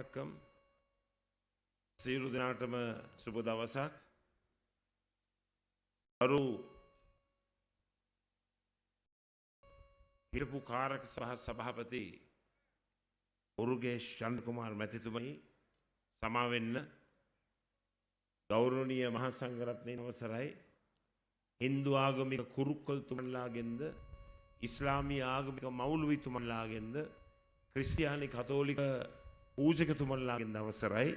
වටක්කම් සීරු දෙනාටම සුබ දවසක්. අරු හිටපු කාරක සහ සභාපති උරුගේ ශන්කුමාර් මැතිතුමයි සමාවෙන්න ගෞරවනීය මහා සංඝරත්නයේ අවසරයි. Hindu ආගමික කුරුක්කල්තුමන්ලාගෙන්ද ඉස්ලාමීය ආගමික මවුලුවිතුමන්ලාගෙන්ද ක්‍රිස්තියානි කතෝලික පූජකතුමන්ලාගෙන් අවසරයි.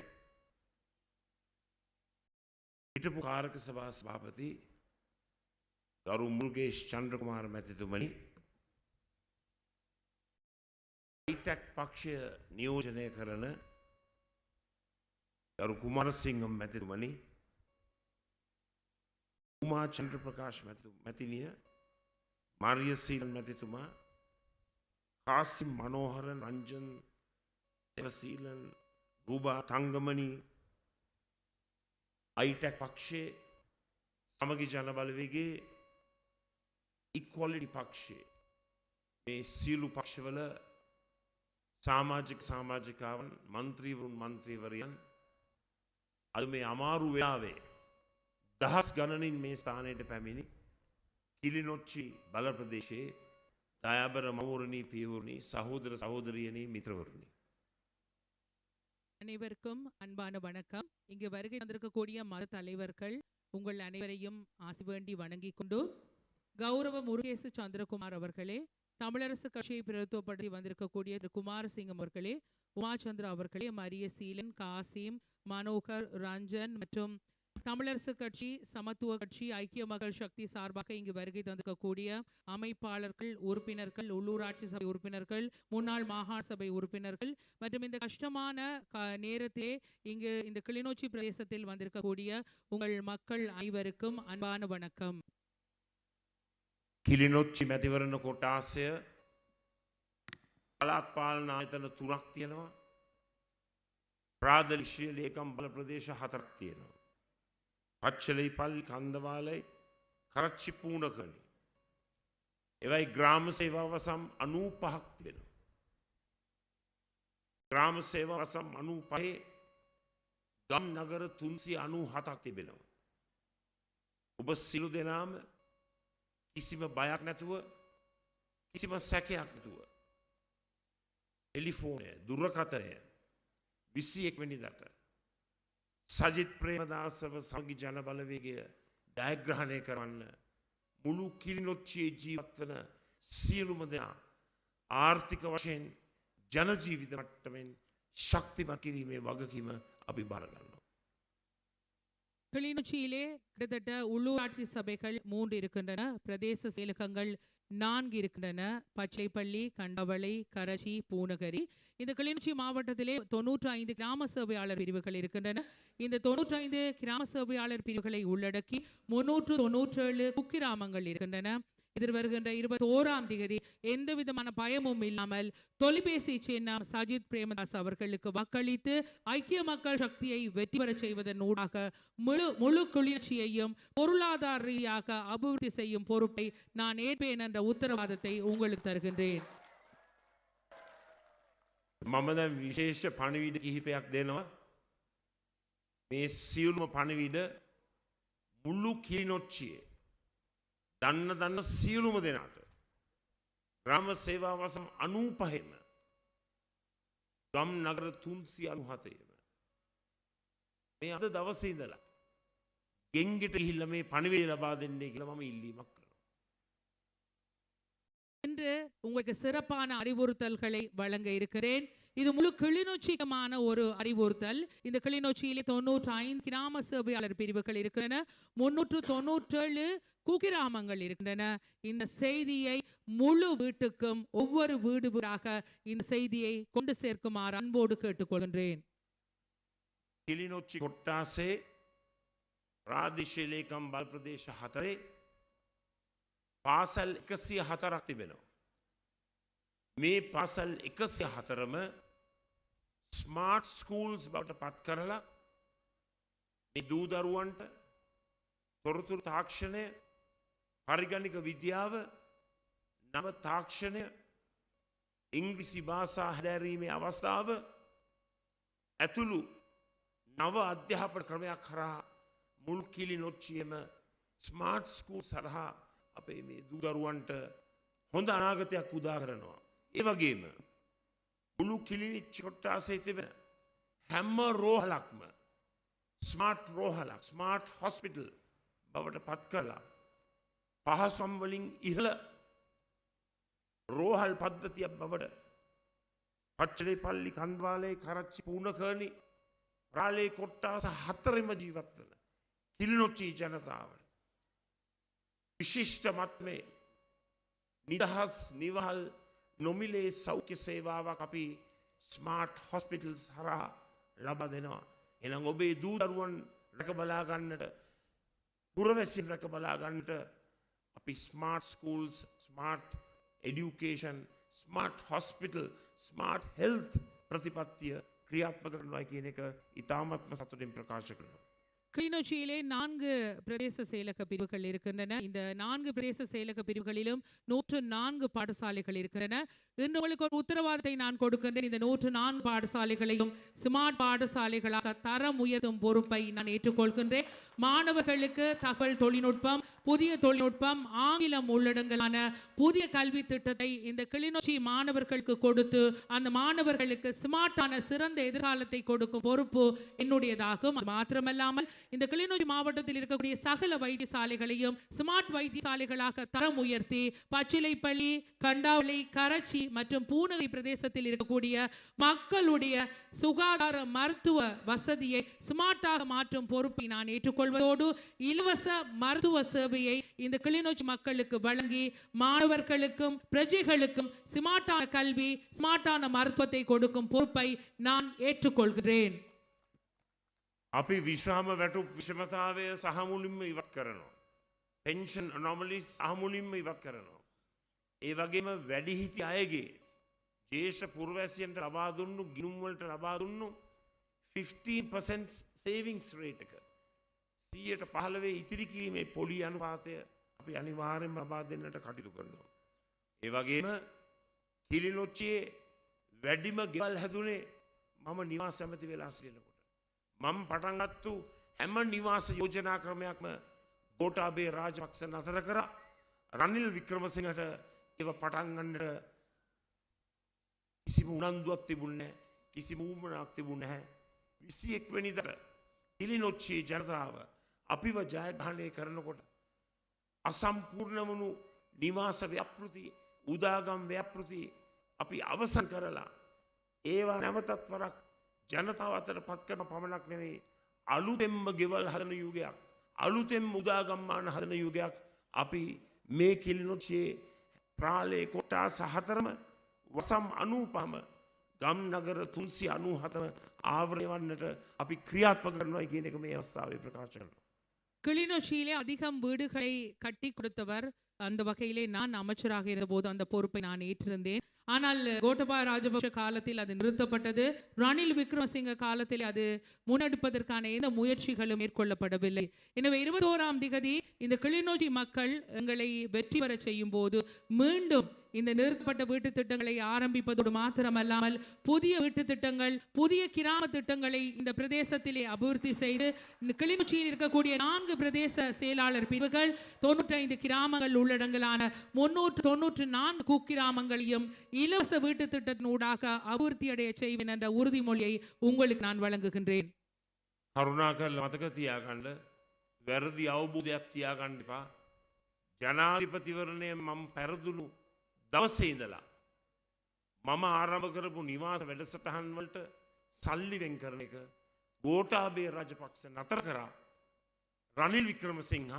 හිටපු කාරක සභා සභාපති ගරු මුල්ගේෂ් චන්ද්‍රකුමාර මැතිතුමනි. යිටක් පක්ෂය නියෝජනය කරන ගරු කුමාරසිංහම් මැතිතුමනි. උමා චන්ද්‍ර ප්‍රකාශ මැතිනිය මාර්යසීලන් මැතිතුමා කාසිම් මනෝහර රංජන් එවසීලන් ගූබා තංගමනී අයිටැක් පක්ෂයේ සමගි ජනබලවගේ ඉක්වොලිටි පක්ෂයේ මේ සීලු පක්ෂවල සාමාජික සාමාජිකාවන් මන්ත්‍රීවරුන් මන්ත්‍රීවරයන් අද මේ අමාරු වෙලාවේ දහස් ගණනින් මේ ස්ථානයට පැමිණි කිලිනොච්චි බල ප්‍රදේශයේ දයාබර මවරණී පියවරණී සහෝදර සහෝදරියනී මිත්‍රවරණී. அனைவருக்கும் அன்பான வணக்கம். இங்கு வருகை தந்திருக்கக்கூடிய மத தலைவர்கள் உங்கள் அனைவரையும் ஆசி வேண்டி வணங்கி கொண்டு கௌரவ முருகேசு சந்திரகுமார் அவர்களே தமிழரசு கட்சியை பிரதித்துவப்படுத்தி வந்திருக்கக்கூடிய திரு. குமாரசிங்கம் அவர்களே உமாச்சந்திரா அவர்களே மரிய சீலன் காசிம் மனோகர் ரஞ்சன் மற்றும் தமிழரசு கட்சி சமத்துவ கட்சி ஐக்கிய மக்கள் சக்தி சார்பாக இங்கு வருகை தந்திருக்கக்கூடிய அமைப்பாளர்கள் உறுப்பினர்கள் உள்ளூராட்சி சபை உறுப்பினர்கள் முன்னாள் மாகாண சபை உறுப்பினர்கள் மற்றும் இந்த கஷ்டமான க- நேரத்திலே இங்கு இந்த கிளிநொச்சி பிரதேசத்தில் வந்திருக்கக்கூடிய உங்கள் மக்கள் அனைவருக்கும் அன்பான வணக்கம் කිලිනොච්චි මැතිවරණ කොටාසය පලාත්පාලන ආයතන තුනක් තියෙනවා ප්‍රාදලිශ්‍ය ලේකම් බල ප්‍රදේශ හතරක් තියෙනවා. පච්චලයි පල්ලි කන්දවාලයි කරච්චි පූනකනි. එවයි ග්‍රාම සේවාවසම් අනූ පහක් තිබෙනවා. ග්‍රාම සේවාවසම් අනූ පහේ ගම් නගර තුන්සි අනූ හතක් තිබෙනවා. ඔබ සිලු දෙනාම කිසිම බයක් නැතුව කිසිම සැකයක් නැතුව ටෙලිෆෝනය දුරකථනය විසි එක්වැනි දට සජිත් ප්‍රේමදාසව සමගි ජනබලවේගය ජයග්‍රහණය කරන්න මුළු කිලිනොච්චයේ ජීවත්වන සියලුම දෙනා ආර්ථික වශයෙන් ජනජීවිත මට්ටමෙන් ශක්තිමත් කිරීමේ වගකීම අපි බරගන්නවා. கிளிநொச்சியிலே கிட்டத்தட்ட உள்ளூராட்சி சபைகள் மூன்று இருக்கின்றன பிரதேச செயலகங்கள் நான்கு இருக்கின்றன. பச்சைப்பள்ளி கண்டவளை கரச்சி பூநகரி இந்த கிளிநொச்சி மாவட்டத்திலே தொன்னூற்றி ஐந்து கிராம சேவையாளர் பிரிவுகள் இருக்கின்றன. இந்த தொன்னூற்றி ஐந்து கிராம சேவையாளர் பிரிவுகளை உள்ளடக்கி முன்னூற்று தொன்னூற்றேழு குக்கிராமங்கள் இருக்கின்றன. எதிர் வருகின்ற இருபத்தி ஓராம் தேதி எந்த விதமான பயமும் இல்லாமல் தொலைபேசி சின்னம் சஜித் பிரேமதாஸ் அவர்களுக்கு வாக்களித்து ஐக்கிய மக்கள் சக்தியை வெற்றி பெறச் செய்வதன் ஊடாக முழு முழு கிளிநொச்சியையும் பொருளாதார ரீதியாக அபிவிருத்தி செய்யும் பொறுப்பை நான் ஏற்பேன் என்ற உத்தரவாதத்தை உங்களுக்கு தருகின்றேன் මම දැන් විශේෂ පණවිඩ කිහිපයක් දෙනවා මේ සියලුම පණවිඩ මුල්ලු කිරිනොච්චියේ දන්න දන්න සියලුම දෙනාට ග්‍රාම සේවාවසම් අනූ පහෙම ගම් නගර තුන්සි අනු හතයම මේ අද දවසේ ඉඳලා ගෙන්ගෙට හිල්ල මේ පණවිඩ ලබා දෙන්නේ කියලා මම ඉල්ලීමක් කරනවා. இன்று உங்களுக்கு சிறப்பான அறிவுறுத்தல்களை வழங்க இருக்கிறேன் இது முழு கிளிநொச்சிக்கமான ஒரு அறிவுறுத்தல் இந்த கிளிநொச்சியிலே தொண்ணூற்று ஐந்து கிராம சேவையாளர் பிரிவுகள் இருக்கின்றன முன்னூற்று தொண்ணூற்றேழு குகிராமங்கள் இருக்கின்றன இந்த செய்தியை முழு வீட்டுக்கும் ஒவ்வொரு வீடு வீடாக இந்த செய்தியை கொண்டு சேர்க்குமாறு அன்போடு கேட்டுக்கொள்கின்றேன் කිලිනොච්චි කොට්ටාසේ ප්‍රාදිශයලේකම් බල් ප්‍රදේශ හතරේ පාසල් එකසිය හතරක් තිබෙනවා. මේ පාසල් එකසිය හතරම ස්මාර්ට් ස්කූල්ස් බවට පත් කරලා මේ දූදරුවන්ට තොරතුරු තාක්ෂණය පරිගණික විද්‍යාව නව තාක්ෂණය ඉංග්‍රිසි භාෂා හැදෑරීමේ අවස්ථාව ඇතුළු නව අධ්‍යාපන ක්‍රමයක් කරා මුල් කිලි නොච්චියම ස්මාර්ට් ස්කූ සරහා අපේ මේ දුදරුවන්ට හොඳ අනාගතයක් උදා කරනවා. ඒ වගේම මුළු කිලිනිච්චි කොට්ටාසේ තිබෙන හැම්ම රෝහලක්ම ස්මාර්ට් රෝහලක් ස්මාර්ට් හොස්පිටල් බවට පත් කලා පහසම්වලින් ඉහළ රෝහල් පද්ධතියක් බවට පච්චලේ පල්ලි කන්දවාලේ කරච්චි පූුණකරණි රාලේ කොට්ටාස හතරෙම ජීවත්වන කිලිනොච්චී ජනතාවට. විශිෂ්ට මත්මේ නිදහස් නිවහල් නොමිලේ සෞඛ්‍ය සේවාවක් අපි ස්මාර්ට් හොස්පිටල්ස් හරහා ලබා දෙනවා. එනම් ඔබේ දූදරුවන් රැක බලාගන්නට පුරවැසින් රැක බලාගන්නට අපි smart schools smart education smart hospital smart health ප්‍රතිපත්තිය ක්‍රියාත්මක කරනවා කියන එක ඉතාමත්ම සතුටින් ප්‍රකාශ කරනවා. கிளிநொச்சியிலே நான்கு பிரதேச செயலக பிரிவுகள் இருக்கின்றன. இந்த நான்கு பிரதேச செயலக பிரிவுகளிலும் நூற்று நான்கு பாடசாலைகள் இருக்கின்றன. இன்று உங்களுக்கு ஒரு உத்தரவாதத்தை நான் கொடுக்கின்றேன். இந்த நூற்று நான்கு பாடசாலைகளையும் ஸ்மார்ட் பாடசாலைகளாக தரம் உயர்த்தும் பொறுப்பை நான் ஏற்றுக்கொள்கின்றேன். மாணவர்களுக்கு தகவல் தொழில்நுட்பம் புதிய தொழில்நுட்பம் ஆங்கிலம் உள்ளடங்கலான புதிய கல்வி திட்டத்தை இந்த கிளிநொச்சி மாணவர்களுக்கு கொடுத்து அந்த மாணவர்களுக்கு ஸ்மார்ட்டான சிறந்த எதிர்காலத்தை கொடுக்கும் பொறுப்பு என்னுடையதாகும். அது மாத்திரமல்லாமல் இந்த கிளிநொச்சி மாவட்டத்தில் இருக்கக்கூடிய சகல வைத்தியசாலைகளையும் ஸ்மார்ட் வைத்தியசாலைகளாக தரம் உயர்த்தி பச்சிலைப்பள்ளி கண்டாவளி கரச்சி மற்றும் பூனகை பிரதேசத்தில் இருக்கக்கூடிய மக்களுடைய சுகாதார மருத்துவ வசதியை ஸ்மார்ட்டாக மாற்றும் பொறுப்பை நான் ஏற்றுக்கொள்வதோடு இலவச மருத்துவ சேவையை இந்த கிளிநொச்சி மக்களுக்கு வழங்கி மாணவர்களுக்கும் பிரஜைகளுக்கும் ஸ்மார்ட்டான கல்வி ஸ்மார்ட்டான மருத்துவத்தை கொடுக்கும் பொறுப்பை நான் ஏற்றுக்கொள்கிறேன் අපි විශ්‍රාම වැටුප් විෂමතාවය සහමුලින්ම ඉවත් කරනවා. පෙන්ෂන් නොමලිස් අහමුලින්ම ඉවත් කරනවා. ඒ වගේම වැඩිහිටි අයගේ ජේෂ පුරවැසියන්ට ලබාදුන්නු ගිනුම්වලට ලබාදුන්නු 15% සේවිංස් රේට එක. සීයට පහළවේ ඉතිරි කිරීමේ පොඩි අනුපාතය අපි අනිවාර්යෙන් ලබා දෙන්නට කටයුතු කරනවා. ඒ වගේම කිලිනොච්චේ වැඩිම ගෙවල් හැදුනේ මම නිවාස ඇමති වෙලා සිටිනකොට. මම පටන්ගත්තු හැම නිවාස යෝජනා ක්‍රමයක්ම ගෝටාබේ රාජපක්ෂ නතර කර රනිල් වික්‍රමසිංහට එව පටන්ගන්නට කිසිම උනන්දුවක් තිබුණ කිසි මූමනක් තිබුණ හැ විසි එක්වැනිදට ඉලිනොච්චේ ජනතාව අපිව ජයග්‍රහණය කරනකොට අසම්පූර්ණවනු නිවාස ව්‍යපෘති උදාගම් ව්‍යපෘති අපි අවසන් කරලා ඒවා නැවතත් වරක් ජනතාව අතර පත් කරන පමණක් නෙවෙයි අලුතෙම්ම ගෙවල් හදන යුගයක් අලුතෙම් උදාගම්මාන හදන යුගයක් අපි මේ කිල්නොච්චේ ප්‍රාලේ කොටා සහතරම වසම් අනූපම ගම් නගර තුන්සි අනූ හතම ආවරය වන්නට අපි ක්‍රියාත්ම කරනවා කියන එක මේ අවස්ථාවේ ප්‍රකාශ කරනවා. கிளிநொச்சியிலே அதிகம் வீடுகளை கட்டி கொடுத்தவர் அந்த வகையிலே நான் அமைச்சராக இருந்தபோது அந்த பொறுப்பை நான் ஏற்றிருந்தேன். ஆனால் கோட்டபாய ராஜபக்ஷ காலத்தில் அது நிறுத்தப்பட்டது. ரணில் விக்ரமசிங்க காலத்தில் அது முன்னெடுப்பதற்கான எந்த முயற்சிகளும் மேற்கொள்ளப்படவில்லை. எனவே இருபத்தோராம் திகதி இந்த கிளிநொச்சி மக்கள் எங்களை வெற்றி பெற செய்யும் போது மீண்டும் இந்த நிறுத்தப்பட்ட வீட்டு திட்டங்களை ஆரம்பிப்பதோடு மாத்திரமல்லாமல் புதிய வீட்டு திட்டங்கள் புதிய கிராம திட்டங்களை இந்த பிரதேசத்திலே அபிவிருத்தி செய்து இந்த கிளிநொச்சியில் இருக்கக்கூடிய நான்கு பிரதேச செயலாளர் பிரிவுகள் தொண்ணூற்றைந்து கிராமங்கள் உள்ளடங்கலான முன்னூற்று தொன்னூற்று நான்கு குக்கிராமங்களையும் இலவச வீட்டு திட்டத்தினூடாக அபிவிருத்தி அடைய செய்வேன் என்ற உறுதிமொழியை உங்களுக்கு நான் வழங்குகின்றேன் කරුණා කරල මතක තියාගන්න වැරදි අවබෝධයක් තියාගන්න එපා ජනාධිපතිවරණය මම පැරදුණු දවසේ ඉඳලා මම ආරම්භ කරපු නිවාස වැඩසටහන්වලට සල්ලි වෙන් කරන එක ගෝටාබේ රජපක්ෂ නතර කරා රනිල් වික්‍රමසිංහ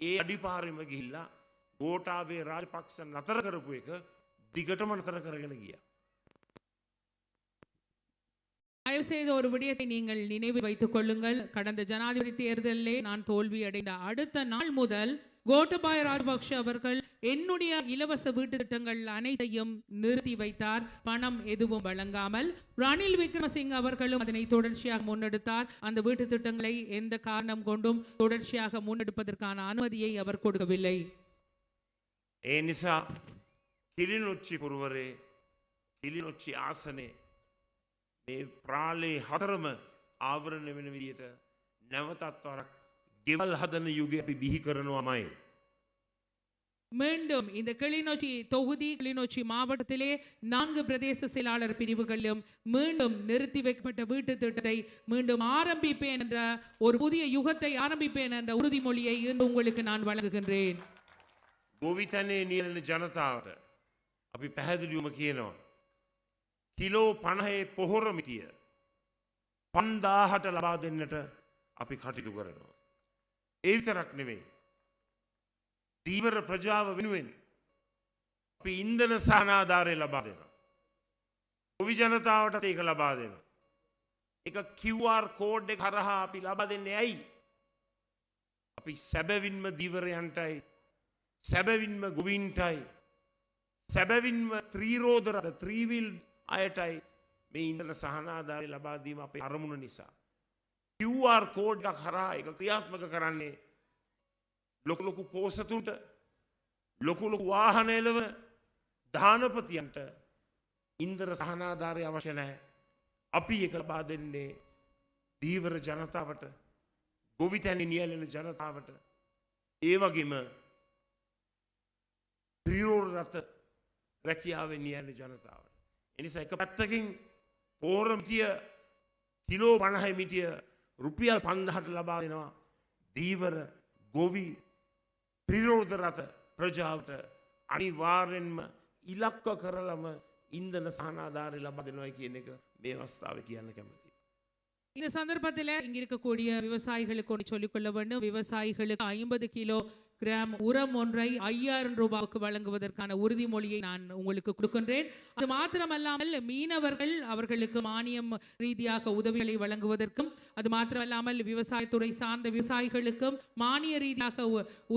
ඒ අඩිපාරෙම ගිහිල්ලා ගෝටාබේ රාජපක්ෂ නතර කරපු එක දිගටම නතර කරගෙන ගිය. தயவு செய்த ஒரு விடயத்தை நீங்கள் நினைவில் வைத்துக் கொள்ளுங்கள் கடந்த ஜனாதிபதி தேர்தலிலே நான் தோல்வி அடைந்த அடுத்த நாள் முதல் கோட்டபாய ராஜபக்ஷ அவர்கள் என்னுடைய இலவச வீட்டு திட்டங்கள் அனைத்தையும் நிறுத்தி வைத்தார் பணம் எதுவும் வழங்காமல் ரணில் விக்ரமசிங்க அவர்களும் அதனை தொடர்ச்சியாக முன்னெடுத்தார் அந்த வீட்டு திட்டங்களை எந்த காரணம் கொண்டும் தொடர்ச்சியாக முன்னெடுப்பதற்கான அனுமதியை அவர் கொடுக்கவில்லை ඒ නිසා කිලිනොච්චි පුරුවරේ කිලිනොච්චි ආසනේ මේ ප්‍රාලේ හතරම ආවරණ වෙන විදියට නැවතත් වරක් ගෙවල් හදන යුගය අපි බිහි කරනවාමයි. மீண்டும் இந்த கிளிநொச்சி தொகுதி கிளிநொச்சி மாவட்டத்திலே நான்கு பிரதேச செயலாளர் பிரிவுகளிலும் மீண்டும் நிறுத்தி வைக்கப்பட்ட வீட்டு திட்டத்தை மீண்டும் ஆரம்பிப்பேன் என்ற ஒரு புதிய யுகத்தை ஆரம்பிப்பேன் என்ற உறுதிமொழியை இன்று உங்களுக்கு நான் வழங்குகின்றேன் ගොවිතැනේ නියලන ජනතාවට අපි පැහැදිලිවම කියනවා. කිලෝ පණහේ පොහොරමිටිය පන්දාහට ලබා දෙන්නට අපි කටයුතු කරනවා. ඒ විතරක් නෙවෙයි. දීවර ප්‍රජාව වෙනුවෙන් අපි ඉන්දන සහනාධාරය ලබා දෙනවා. ගොවි ජනතාවට ඒක ලබා දෙනවා. එක QR කෝඩ් එක හරහා අපි ලබා දෙන්නේ ඇයි? අපි සැබවින්ම දීවරයන්ටයි සැබවින්ම ගොවින්ටයි සැබවින්ම ත්‍රීරෝධරද ත්‍රීවිල් අයටයි මේ ඉන්දන සහනාධාරය ලබාදීම අපේ අරමුණ නිසා. QR කෝඩ් එකක් හරහා එක ක්‍රියාත්මක කරන්නේ ලොකු ලොකු පෝසතුන්ට ලොකු ලොකු වාහනයලව ධානපතියන්ට ඉන්දර සහනාධාරය අවශ්‍ය නැහැ. අපි එක ලබා දෙන්නේ දීවර ජනතාවට ගොවිතැනි නියලෙන ජනතාවට ඒ වගේම ත්‍රීරෝඩ රථ රැකියාවෙන් නියන ජනතාවට. එනිසා එක පැත්තකින් පෝරම්තිය කිලෝ පණහයි මිටිය රුපියල් පන්දහට ලබා දෙනවා දීවර ගොවි ත්‍රිරෝධ රථ ප්‍රජාවට අනිවාර්යෙන්ම ඉලක්ක කරලම ඉන්දන සහනාධාරය ලබා දෙනවා කියන එක මේ අවස්ථාව කියන්න කැමති. இந்த சந்தர்ப்பத்தில் இங்க இருக்கக்கூடிய விவசாயிகளுக்கு ஒன்று சொல்லிக்கொள்ள வேண்டும் விவசாயிகளுக்கு ஐம்பது கிலோ கிராம் உரம் ஒன்றை ஐயாயிரம் ரூபாய்க்கு வழங்குவதற்கான உறுதிமொழியை நான் உங்களுக்கு கொடுக்கின்றேன். அது மாத்திரமல்லாமல் மீனவர்கள் அவர்களுக்கு மானியம் ரீதியாக உதவிகளை வழங்குவதற்கும் அது மாத்திரமல்லாமல் விவசாயத்துறை சார்ந்த விவசாயிகளுக்கும் மானிய ரீதியாக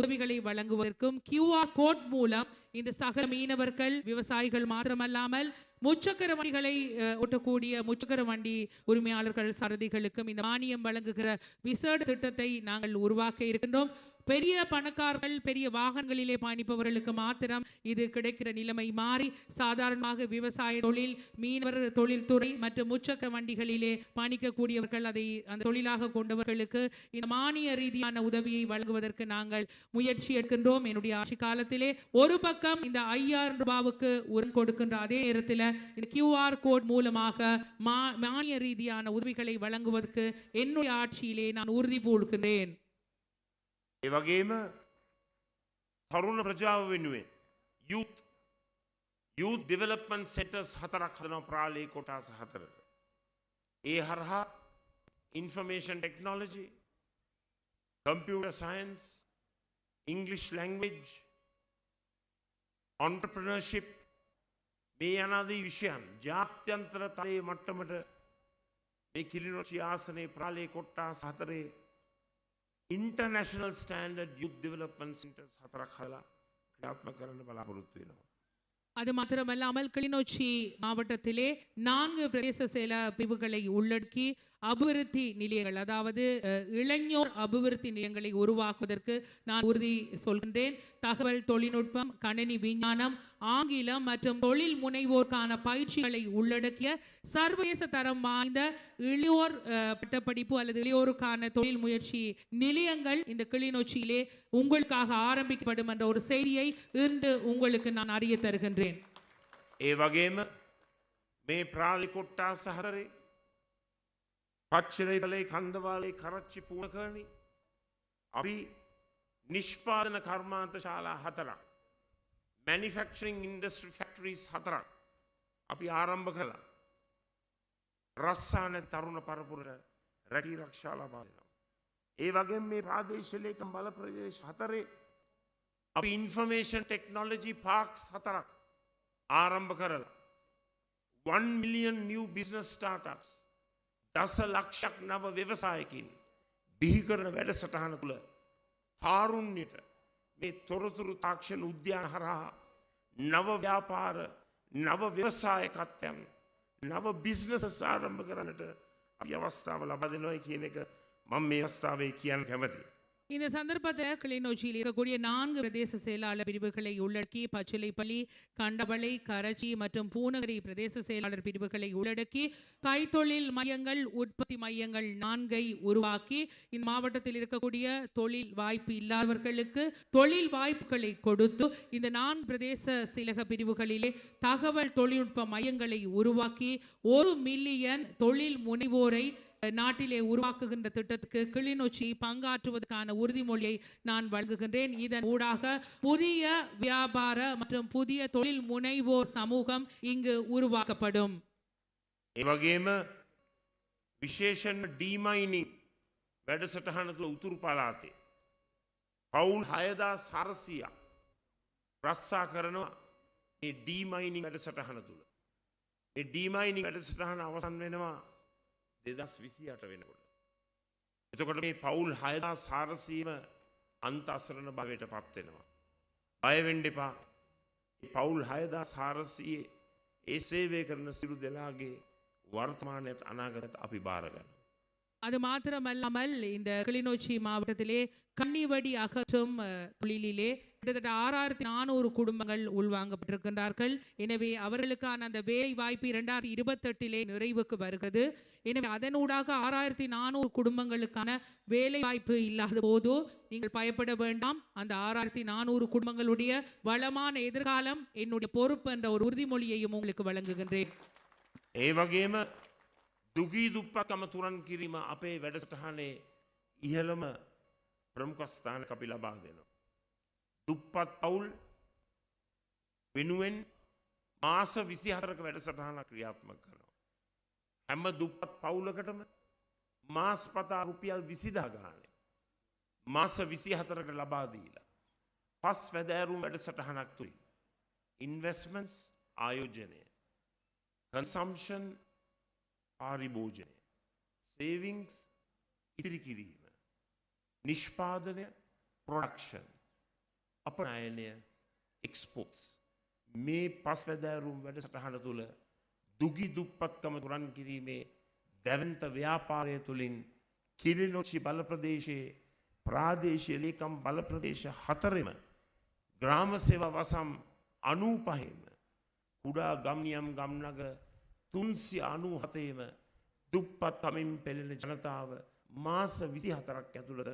உதவிகளை வழங்குவதற்கும் கியூஆர் கோட் மூலம் இந்த சக மீனவர்கள் விவசாயிகள் மாத்திரமல்லாமல் முச்சக்கர வண்டிகளை ஓட்டக்கூடிய முச்சக்கர வண்டி உரிமையாளர்கள் சாரதிகளுக்கும் இந்த மானியம் வழங்குகிற விசேட திட்டத்தை நாங்கள் உருவாக்க இருக்கின்றோம். பெரிய பணக்காரர்கள் பெரிய வாகனங்களிலே பயணிப்பவர்களுக்கு மாத்திரம் இது கிடைக்கிற நிலைமை மாறி சாதாரணமாக விவசாய தொழில் மீனவர் தொழில்துறை மற்றும் முச்சக்கர வண்டிகளிலே பயணிக்கக்கூடியவர்கள் அதை அந்த தொழிலாக கொண்டவர்களுக்கு இந்த மானிய ரீதியான உதவியை வழங்குவதற்கு நாங்கள் முயற்சி எடுக்கின்றோம். என்னுடைய ஆட்சி காலத்திலே ஒரு பக்கம் இந்த ஐயாயிரம் ரூபாவுக்கு உரம் கொடுக்கின்ற அதே நேரத்தில் இந்த கியூஆர் கோட் மூலமாக மா மானிய ரீதியான உதவிகளை வழங்குவதற்கு என்னுடைய ஆட்சியிலே நான் உறுதி பூழ்கின்றேன் එවගේම තරුණ ප්‍රජාව වෙනුවෙන් යුත් යුත් ඩෙවලොප්මන්ට් සෙටර්ස් හතරක් හදනවා ප්‍රාලේ කොටස් හතරට. ඒ හරහා information technology, computer science, English language, entrepreneurship මේ යනාදී විෂයන් ජාත්‍යන්තර තලයේ මට්ටමට මේ කිරිනොච්චි ආසනයේ ප්‍රාලේ කොට්ටාස් හතරේ international standard youth development centre సతరఖాల క్రియాత్మకరణ బలపరుత్వినో அது மாத்திரமல்லாமல் கிளிநொச்சி மாவட்டத்திலே நான்கு பிரதேச செயல பிரிவுகளை உள்ளடக்கி அபிவிருத்தி நிலையங்கள் அதாவது அஹ், இளைஞர் அபிவிருத்தி நிலையங்களை உருவாக்குவதற்கு நான் உறுதி சொல்கின்றேன் தகவல் தொழில்நுட்பம் கணினி விஞ்ஞானம் ஆங்கிலம் மற்றும் தொழில் முனைவோருக்கான பயிற்சிகளை உள்ளடக்கிய சர்வதேச தரம் வாய்ந்த இளையோர் அஹ், பட்டப்படிப்பு அல்லது இளையோருக்கான தொழில் முயற்சி நிலையங்கள் இந்த கிளிநொச்சியிலே உங்களுக்காக ஆரம்பிக்கப்படும் என்ற ஒரு செய்தியை இன்று உங்களுக்கு நான் அறிய தருகின்றேன் ඒ වගේම මේ ප්‍රාලිකොට්ටා සහරරේ පච්චරේ බලේ කන්දවාලේ කරච්චි පූුණකරණි අපි නිෂ්පාදන කර්මාන්ත ශාලා හතරක් මැනිෆෙක්ෂරිං ඉන්ඩස්ට්‍රි ෆැක්ටරිස් හතරක් අපි ආරම්භ කලා රස්සාන තරුණ පරපුරට රැකී රක්ෂා ලබාදෙනවා. ඒ වගේ මේ ප්‍රාදේශලේකම් බල ප්‍රදේශ හතරේ අපි ඉන්ෆර්මේෂන් ටෙක්නොලජි පාක්ස් හතරක් ආරම්භ කරලා. 1 මිලියන් නිව් බිස්නස් ස්ටාර්ට්අප්ස් දස ලක්ෂයක් නව ව්‍යවසායකින් බිහි කරන වැඩසටහන තුළ තාරුණ්‍යයට මේ තොරතුරු තාක්ෂණ උද්‍යාන හරහා නව ව්‍යාපාර නව ව්‍යවසායකත්වයන් නව බිස්නස ආරම්භ කරන්නට අපි අවස්ථාව ලබා දෙනවා කියන එක මම මේ අවස්ථාවේ කියන්න කැමතියි. இந்த சந்தர்ப்பத்தில் கிளிநொச்சியில் இருக்கக்கூடிய நான்கு பிரதேச செயலாளர் பிரிவுகளை உள்ளடக்கி பச்சிலைப்பள்ளி கண்டவளை கரச்சி மற்றும் பூநகரி பிரதேச செயலாளர் பிரிவுகளை உள்ளடக்கி கைத்தொழில் மையங்கள் உற்பத்தி மையங்கள் நான்கை உருவாக்கி இந்த மாவட்டத்தில் இருக்கக்கூடிய தொழில் வாய்ப்பு இல்லாதவர்களுக்கு தொழில் வாய்ப்புகளை கொடுத்து இந்த நான்கு பிரதேச சிலக பிரிவுகளிலே தகவல் தொழில்நுட்ப மையங்களை உருவாக்கி ஒரு மில்லியன் தொழில் முனைவோரை நாட்டிலே உருவாக்குகின்ற திட்டத்துக்கு கிளிநொச்சி பங்காற்றுவதற்கான உறுதிமொழியை நான் வழங்குகின்றேன் இதன் ஊடாக புதிய வியாபார மற்றும் புதிய தொழில் முனைவோர் சமூகம் இங்கு உருவாக்கப்படும் ඒ වගේම විශේෂෙන්ම ඩීමයිනිං වැඩසටහන තුළ උතුරු පලාතේ. පවුල් හයදස් හරසිය රස්සා කරනවා ඒ ඩීමයිනිං වැඩසටහන තුළ. ඒ ඩීමයිනිං වැඩසටහන අවසන් වෙනවා දෙදස් විසි අට වෙනකොට. එතකොට මේ පවුල් හයදා සාරසීම අන්ත අසරණ භවයට පත්වෙනවා. අයවෙන්ඩෙපා පවුල් හයදා සාරසයේ ඒ සේවය කරන සිරු දෙලාගේ වර්තමානයට අනාගත අපි භාරගන්න. அது மாத்திரமல்லாமல் இந்த கிளிநொச்சி மாவட்டத்திலே கன்னிவடி அகற்றும் அஹ், தொழிலிலே கிட்டத்தட்ட ஆறாயிரத்தி நானூறு குடும்பங்கள் உள்வாங்கப்பட்டிருக்கின்றார்கள் எனவே அவர்களுக்கான அந்த வேலை வாய்ப்பு இரண்டாயிரத்தி இருபத்தெட்டிலே நிறைவுக்கு வருகிறது எனவே அதனூடாக ஆறாயிரத்தி நானூறு குடும்பங்களுக்கான வேலை வாய்ப்பு இல்லாத போது நீங்கள் பயப்பட வேண்டாம் அந்த ஆறாயிரத்தி நானூறு குடும்பங்களுடைய வளமான எதிர்காலம் என்னுடைய பொறுப்பு என்ற ஒரு உறுதிமொழியையும் உங்களுக்கு வழங்குகின்றேன் ඒ වගේම දුගී දුප්පත්කම තුරන් කිරීම අපේ වැඩසටහනේ ඉහළම ප්‍රමුඛස්ථාන අපි ලබා දෙනවා. දුප්පත් පවුල් වෙනුවෙන් මාස විසි හතරක වැඩසටහන ක්‍රියාත්මක කරනවා. හැම දුප්පත් පවුලකටම මාස් පතා රුපියල් විසිදා ගානේ. මාස විසි හතරකට ලබාදීලා. පස් වැදෑරුම් වැඩ සටහනක් තුයි. ඉන්වස්මන්ස් ආයෝජනය. කන්සම්ෂන් පාරිභෝජනය. සේවිංස් ඉතිරි කිරීම. නිෂ්පාදනය ප්‍රොඩක්ෂන්. අපනයනය එක්ස්පෝට්ස්. මේ පස් වැදෑරුම් වැඩ සටහන තුළ දුගි දුප්පත්කම තුරන් කිරීමේ දැවන්ත ව්‍යාපාරය තුළින් කිරිනොච්චි බලප්‍රදේශයේ ප්‍රාදේශය ලේකම් බලප්‍රදේශ හතරෙම ග්‍රාම සේවා වසම් අනූපහෙම කුඩා ගම්නියම් ගම්නග තුන්සි අනූ හතේම දුප්පත් කමින් පෙළෙන ජනතාව මාස විසි හතරක් ඇතුළට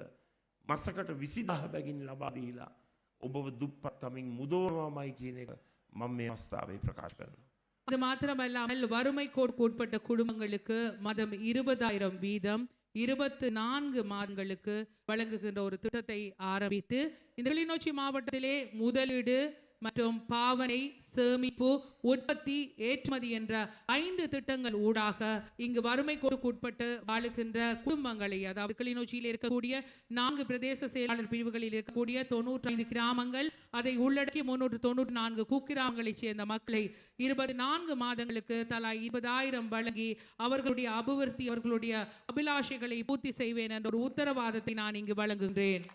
මසකට විසිදහ බැගින් ලබාදීලා ඔබව දුප්පත් කමින් මුදෝනවාමයි කියන එක මම මේ අවස්ථාවේ ප්‍රකාශ කරනවා. அது மாத்திரமல்லாமல் வறுமை கோட்க்கு உட்பட்ட குடும்பங்களுக்கு மதம் இருபதாயிரம் வீதம் இருபத்து நான்கு மாதங்களுக்கு வழங்குகின்ற ஒரு திட்டத்தை ஆரம்பித்து இந்த கிளிநொச்சி மாவட்டத்திலே முதலீடு மற்றும் பாவனை சேமிப்பு உற்பத்தி ஏற்றுமதி என்ற ஐந்து திட்டங்கள் ஊடாக இங்கு வறுமை கோட்டுக்கு உட்பட்டு வாழுகின்ற குடும்பங்களை அதாவது கிளிநொச்சியில் இருக்கக்கூடிய நான்கு பிரதேச செயலாளர் பிரிவுகளில் இருக்கக்கூடிய தொண்ணூற்றி ஐந்து கிராமங்கள் அதை உள்ளடக்கி முன்னூற்று தொண்ணூற்றி நான்கு குக்கிராமங்களைச் சேர்ந்த மக்களை இருபது நான்கு மாதங்களுக்கு தலா இருபதாயிரம் வழங்கி அவர்களுடைய அபிவிருத்தி அவர்களுடைய அபிலாஷைகளை பூர்த்தி செய்வேன் என்ற ஒரு உத்தரவாதத்தை நான் இங்கு வழங்குகின்றேன்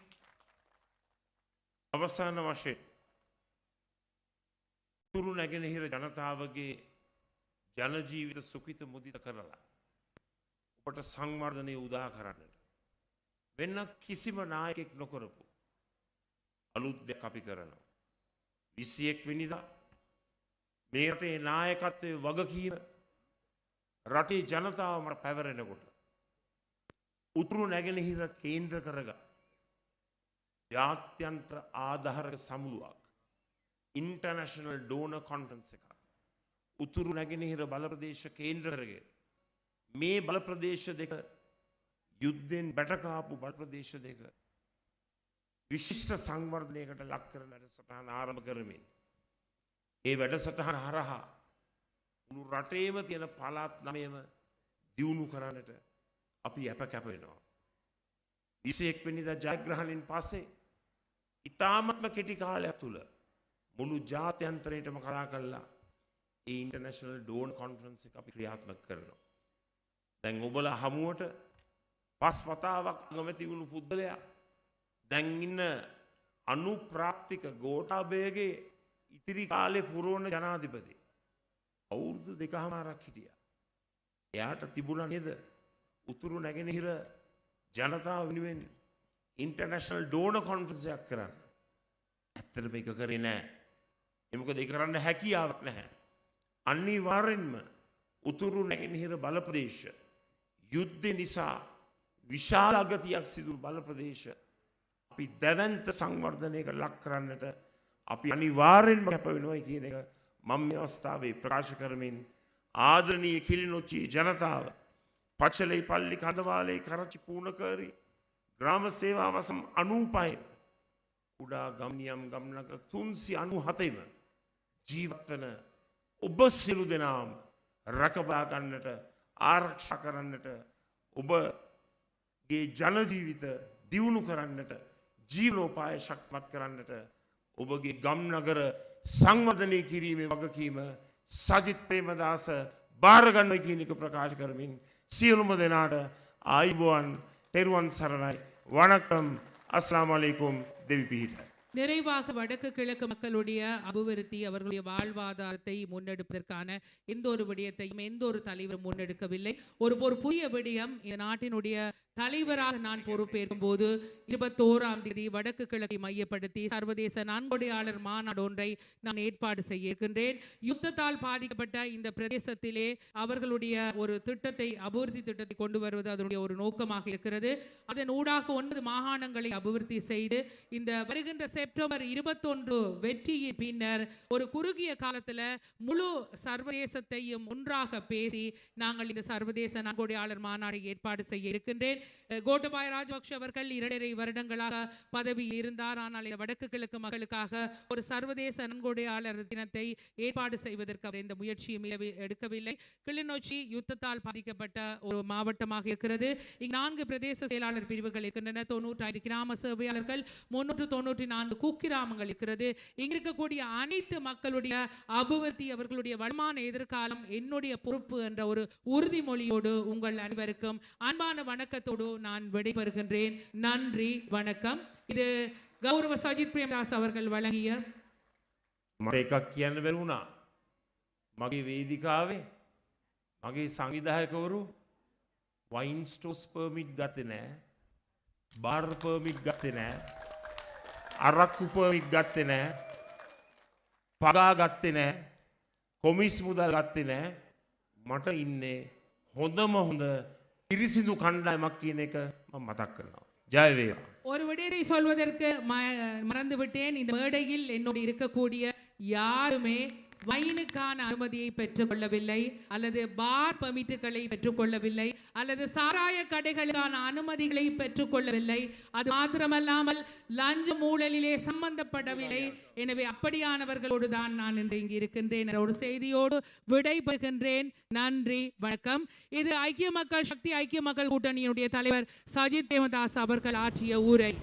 අවසාන වශයෙන් තුරු නැගෙනහිර ජනතාවගේ ජනජීවිත සුකිත මුදිත කරලා. ඔබට සංවර්ධනය උදා කරන්නට. වෙන්න කිසිම නායකෙක් නොකරපු. අලුත් දෙයක් අපි කරනවා. විසියෙක් විනිදා මේ රටේ නායකත්වය වගකීම රටේ ජනතාව මට පැවරෙනකොට. උතුරු නැගෙනහිර කේන්ද්‍ර කරග ජාත්‍යන්ත්‍ර ආධාරක සමුළුවක් ඉන්ටර්නශනල් ඩෝන කොන්ටන්ස එක උතුරු නැගෙනහිර බලප්‍රදේශ කේන්ද්‍ර කරගෙන මේ බලප්‍රදේශ දෙක යුද්ධෙන් බැටකාපු බලප්‍රදේශ දෙක විශිෂ්ට සංවර්ධනයකට ලක් කරන වැඩසටහන ආරම්භ කරමින් ඒ වැඩසටහන හරහා උණු රටේම තියෙන පළාත් නමයම දියුණු කරන්නට අපි ඇප කැප වෙනවා. විසයෙක් වෙනිදා ජයග්‍රහණයෙන් පස්සේ ඉතාමත්ම කෙටි කාලයක් තුළ මුළු ජාත්‍යන්තරයටම කලා කල්ලා ඒ ඉන්ටර්නශනල් ඩෝන් කොන්ෆරන්ස එක අපි ක්‍රියාත්මක කරනවා. දැන් ඔබල හමුවට පස් වතාවක් නොමැති වුණු පුද්ගලයා දැන්ඉන්න අනු ප්‍රාප්තික ගෝටාබයගේ ඉතිරි කාලෙ පුරෝණ ජනාධිපති. අවුරුදු දෙක හමාරක් හිටිය. එයාට තිබුණ නේද උතුරු නැගෙනහිර ජනතාව වෙනුවෙන් ඉන්ටර්නැශනල් ඩෝන කොන්ෆරන්සයක් කරන්න. ඇත්තට මේක කරේ නෑ. එමකද ඒ කරන්න හැකියාවක් නැහැ. අනිවාර්යෙන්ම උතුරු නැගෙනහිර බලප්‍රදේශ යුද්ධ නිසා විශාල අගතියක් සිදුරු බලප්‍රදේශ අපි දැවන්ත සංවර්ධනයක ලක් කරන්නට අපි අනිවාර්යෙන්ම කැප වෙනවා කියන එක මම මේ අවස්ථාවේ ප්‍රකාශ කරමින් ආදරණීය කිලිනොච්චි ජනතාව පචලේ පල්ලි කඳවාලේ කරච්චි පූර්ණකරි ග්‍රාම සේවා වසම් 95 කුඩා ගම්නියම් ගම්නක 397ම ජීවත් ජීවත්වන ඔබ සිලු දෙනාම රකබාගන්නට ආරක්ෂ කරන්නට ඔබගේ ජනජීවිත දියුණු කරන්නට ජීවනෝපාය ශක්මත් කරන්නට ඔබගේ ගම්නගර සංවධනය කිරීමේ වගකීම සජිත් ප්‍රේමදාස භාරගන්න කියනික ප්‍රකාශ කරමින් සියලුම දෙනාට ආයිබුවන් තෙරුවන් සරණයි වනකම් අස්ලාමලෙකුම් දෙවි පිහිට. நிறைவாக வடக்கு கிழக்கு மக்களுடைய அபிவிருத்தி அவர்களுடைய வாழ்வாதாரத்தை முன்னெடுப்பதற்கான எந்த ஒரு விடயத்தையும் எந்த ஒரு தலைவரும் முன்னெடுக்கவில்லை. ஒரு ஒரு புதிய விடயம் இந்த நாட்டினுடைய தலைவராக நான் பொறுப்பேற்கும் போது இருபத்தோராம் தேதி வடக்கு கிழக்கை மையப்படுத்தி சர்வதேச நன்கொடையாளர் மாநாடு ஒன்றை நான் ஏற்பாடு செய்ய இருக்கின்றேன் யுத்தத்தால் பாதிக்கப்பட்ட இந்த பிரதேசத்திலே அவர்களுடைய ஒரு திட்டத்தை அபிவிருத்தி திட்டத்தை கொண்டு வருவது அதனுடைய ஒரு நோக்கமாக இருக்கிறது. அதன் ஊடாக ஒன்பது மாகாணங்களை அபிவிருத்தி செய்து இந்த வருகின்ற செப்டம்பர் இருபத்தொன்று வெற்றியின் பின்னர் ஒரு குறுகிய காலத்துல முழு சர்வதேசத்தையும் ஒன்றாக பேசி நாங்கள் இந்த சர்வதேச நன்கொடையாளர் மாநாடை ஏற்பாடு செய்ய இருக்கின்றேன். கோட்டபாய ராஜபக்ஷ அவர்கள் இரண்டரை வருடங்களாக பதவியில் இருந்தார். ஆனால் இந்த வடக்கு கிழக்கு மக்களுக்காக ஒரு சர்வதேச நன்கொடையாளர் தினத்தை ஏற்பாடு செய்வதற்கு அவர் இந்த முயற்சியும் எடுக்கவில்லை. கிளிநொச்சி யுத்தத்தால் பாதிக்கப்பட்ட ஒரு மாவட்டமாக இருக்கிறது. இங்கு நான்கு பிரதேச செயலாளர் பிரிவுகள் இருக்கின்றன. தொண்ணூற்றி ஐந்து கிராம சேவையாளர்கள் முன்னூற்று தொண்ணூற்றி நான்கு குக்கிராமங்கள் இருக்கிறது. இங்கு இருக்கக்கூடிய அனைத்து மக்களுடைய அபிவிருத்தி அவர்களுடைய வளமான எதிர்காலம் என்னுடைய பொறுப்பு என்ற ஒரு உறுதிமொழியோடு உங்கள் அனைவருக்கும் அன்பான வணக்கத்தோடு நான் விடைபெறுகின்றேன் நன்றி வணக்கம் இது கௌரவ சஜித் பிரேமதாஸ் அவர்கள் வழங்கிய මට එකක් කියන්න බැරුණා. මගේ වේදිකාවේ මගේ සංවිධායකවරු වයින් ස්ටෝස් පර්මිට් ගත නෑ බාර් පර්මිට් ගත්තේ නෑ අරක්කු පර්මිට් ගත්තේ නෑ පගා ගත්තේ නෑ කොමිස් මුදල් ගත්තේ නෑ මට ඉන්නේ හොඳම හොඳ පිරිසිදු කණ්ඩායමක් කියන එක මම මතක් කරනවා. ජයවේවා. ஒரு விடயத்தை சொல்வதற்கு ம- மறந்து விட்டேன் இந்த மேடையில் என்னோடு இருக்கக்கூடிய யாருமே வைனுக்கான அனுமதியை பெற்றுக்கொள்ளவில்லை அல்லது பார் பெர்மிட்டுகளை பெற்றுக்கொள்ளவில்லை அல்லது சாராய கடைகளுக்கான அனுமதிகளை பெற்றுக்கொள்ளவில்லை. அது மாத்திரமல்லாமல் லஞ்ச ஊழலிலே சம்பந்தப்படவில்லை. எனவே அப்படியானவர்களோடு தான் நான் இன்று இங்கு இருக்கின்றேன். ஒரு செய்தியோடு விடைபெறுகின்றேன். நன்றி வணக்கம். இது ஐக்கிய மக்கள் சக்தி ஐக்கிய மக்கள் கூட்டணியினுடைய தலைவர் சஜித் தேவதாஸ் அவர்கள் ஆற்றிய ஊரை